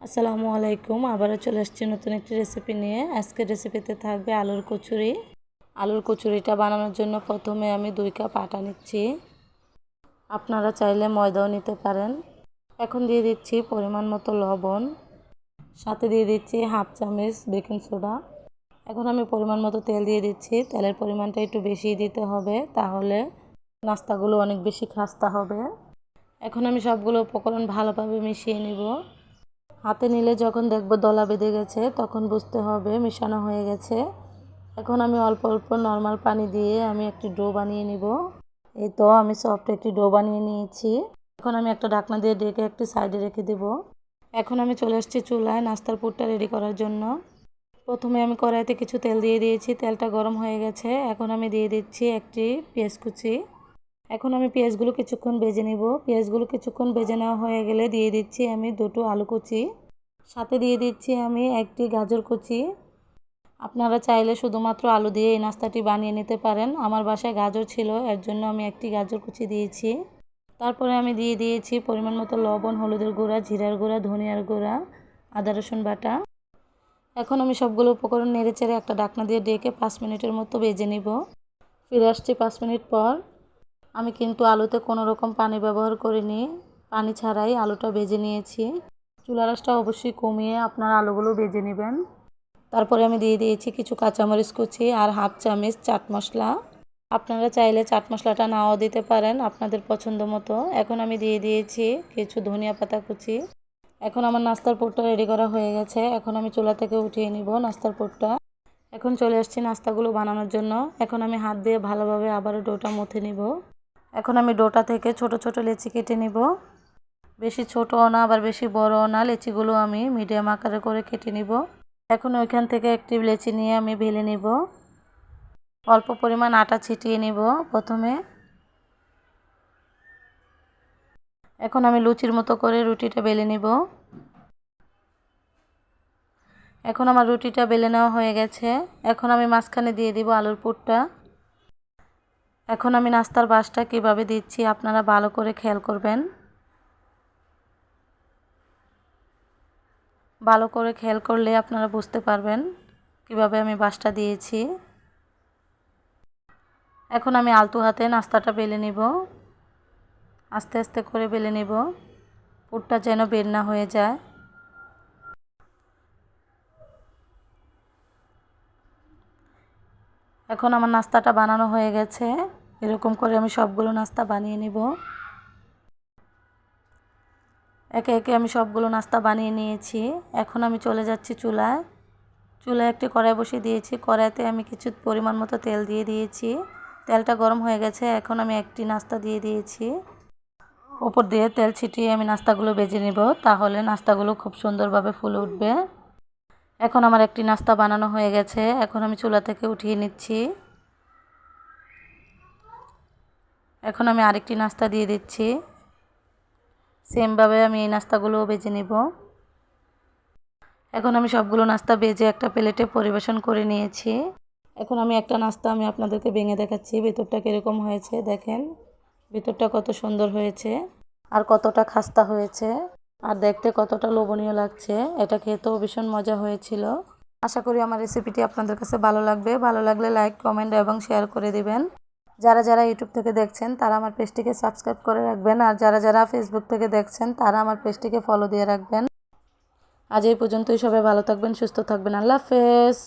আসসালামু আলাইকুম, আবারও চলে আসছি নতুন একটি রেসিপি নিয়ে। আজকের রেসিপিতে থাকবে আলুর কচুরি। আলুর কচুরিটা বানানোর জন্য প্রথমে আমি দুই কাপ আটা নিচ্ছি। আপনারা চাইলে ময়দাও নিতে পারেন। এখন দিয়ে দিচ্ছি পরিমাণ মতো লবণ। সাথে দিয়ে দিচ্ছি হাফ চামচ বেকিং সোডা। এখন আমি পরিমাণ মতো তেল দিয়ে দিচ্ছি। তেলের পরিমাণটা একটু বেশি দিতে হবে, তাহলে নাস্তাগুলো অনেক বেশি খাস্তা হবে। এখন আমি সবগুলো উপকরণ ভালোভাবে মিশিয়ে নিব। হাতে নিলে যখন দেখব দলা বেঁধে গেছে, তখন বুঝতে হবে মেশানো হয়ে গেছে। এখন আমি অল্প অল্প নর্মাল পানি দিয়ে আমি একটি ডো বানিয়ে নিব। এই তো আমি সফট একটি ডো বানিয়ে নিয়েছি। এখন আমি একটা ঢাকনা দিয়ে ডেকে একটি সাইডে রেখে দেব। এখন আমি চলে এসেছি চুলায় নাস্তার পুরটা রেডি করার জন্য। প্রথমে আমি কড়াইতে কিছু তেল দিয়ে দিয়েছি, তেলটা গরম হয়ে গেছে। এখন আমি দিয়ে দিচ্ছি একটি পেঁয়াজ কুচি। এখন আমি পেঁয়াজগুলো কিছুক্ষণ ভেজে নিব। পেঁয়াজগুলো কিছুক্ষণ ভেজে নেওয়া হয়ে গেলে দিয়ে দিচ্ছি আমি দুটো আলু কুচি। সাথে দিয়ে দিচ্ছি আমি একটি গাজর কুচি। আপনারা চাইলে শুধুমাত্র আলু দিয়ে এই নাস্তাটি বানিয়ে নিতে পারেন। আমার বাসায় গাজর ছিল, এর জন্য আমি একটি গাজর কুচি দিয়েছি। তারপরে আমি দিয়ে দিয়েছি পরিমাণ মতো লবণ, হলুদের গুঁড়া, জিরার গুঁড়া, ধনিয়ার গুঁড়া, আদা, রসুন বাটা। এখন আমি সবগুলো উপকরণ নেড়ে চেড়ে একটা ডাকনা দিয়ে ডেকে পাঁচ মিনিটের মতো বেজে নিব। ফিরে আসছি পাঁচ মিনিট পর। আমি কিন্তু আলুতে কোনো রকম পানি ব্যবহার করিনি। পানি ছাড়াই আলুটা বেজে নিয়েছি। চুলা রাসটা অবশ্যই কমিয়ে আপনার আলুগুলো বেজে নেবেন। তারপরে আমি দিয়ে দিয়েছি কিছু কাঁচামরিচ কুচি আর হাফ চামচ চাট মশলা। আপনারা চাইলে চাট মশলাটা নাও দিতে পারেন আপনাদের পছন্দ মতো। এখন আমি দিয়ে দিয়েছি কিছু ধনিয়া পাতা কুচি। এখন আমার নাস্তার পোটটা রেডি করা হয়ে গেছে। এখন আমি চুলা থেকে উঠিয়ে নিব নাস্তার পোটটা এখন চলে আসছি নাস্তাগুলো বানানোর জন্য। এখন আমি হাত দিয়ে ভালোভাবে আবারও ডোটা মথে নিব। এখন আমি ডোটা থেকে ছোট ছোট লেচি কেটে নিব। বেশি ছোটও না, আবার বেশি বড়ও না। লেচিগুলো আমি মিডিয়াম আকারে করে কেটে নিব। এখন ওইখান থেকে একটি লেচি নিয়ে আমি বেলে নিব। অল্প পরিমাণ আটা ছিটিয়ে নিব প্রথমে। এখন আমি লুচির মতো করে রুটিটা বেলে নিব। এখন আমার রুটিটা বেলে নেওয়া হয়ে গেছে। এখন আমি মাঝখানে দিয়ে দিব আলুর পুরটা। এখন আমি নাস্তার বাসটা কীভাবে দিচ্ছি আপনারা ভালো করে খেয়াল করবেন। ভালো করে খেয়াল করলে আপনারা বুঝতে পারবেন কীভাবে আমি বাসটা দিয়েছি। এখন আমি আলতু হাতে নাস্তাটা বেলে নিব। আস্তে আস্তে করে বেলে নিব। পুরটা যেন বের না হয়ে যায়। এখন আমার নাস্তাটা বানানো হয়ে গেছে। এরকম করে আমি সবগুলো নাস্তা বানিয়ে নিব। একে একে আমি সবগুলো নাস্তা বানিয়ে নিয়েছি। এখন আমি চলে যাচ্ছি চুলায়। চুলায় একটি কড়াই বসিয়ে দিয়েছি। কড়াইতে আমি কিছু পরিমাণ মতো তেল দিয়ে দিয়েছি। তেলটা গরম হয়ে গেছে। এখন আমি একটি নাস্তা দিয়ে দিয়েছি। ওপর দিয়ে তেল ছিটিয়ে আমি নাস্তাগুলো বেজে নিব। তাহলে নাস্তাগুলো খুব সুন্দরভাবে ফুলে উঠবে। এখন আমার একটি নাস্তা বানানো হয়ে গেছে। এখন আমি চুলা থেকে উঠিয়ে নিচ্ছি। এখন আমি আরেকটি নাস্তা দিয়ে দিচ্ছি। সেমভাবে আমি এই নাস্তাগুলোও বেজে নিব। এখন আমি সবগুলো নাস্তা বেজে একটা প্লেটে পরিবেশন করে নিয়েছি। এখন আমি একটা নাস্তা আমি আপনাদেরকে ভেঙে দেখাচ্ছি। ভেতরটা কীরকম হয়েছে দেখেন। ভেতরটা কত সুন্দর হয়েছে আর কতটা খাস্তা হয়েছে। আর দেখতে কতটা লোভনীয় লাগছে। এটা খেতেও ভীষণ মজা হয়েছিল। আশা করি আমার রেসিপিটি আপনাদের কাছে ভালো লাগবে। ভালো লাগলে লাইক কমেন্ট এবং শেয়ার করে দিবেন। যারা যারা ইউটিউব থেকে দেখছেন, তারা আমার পেজটিকে সাবস্ক্রাইব করে রাখবেন। আর যারা যারা ফেসবুক থেকে দেখছেন, তারা আমার পেজটিকে ফলো দিয়ে রাখবেন। আজ এই পর্যন্তই সবাই ভালো থাকবেন, সুস্থ থাকবেন। আল্লাহ হাফেজ।